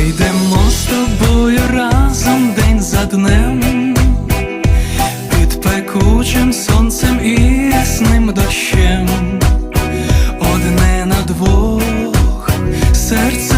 Ми йдемо з тобою разом день за днем, під пекучим сонцем і ясним дощем, одне на двох серце.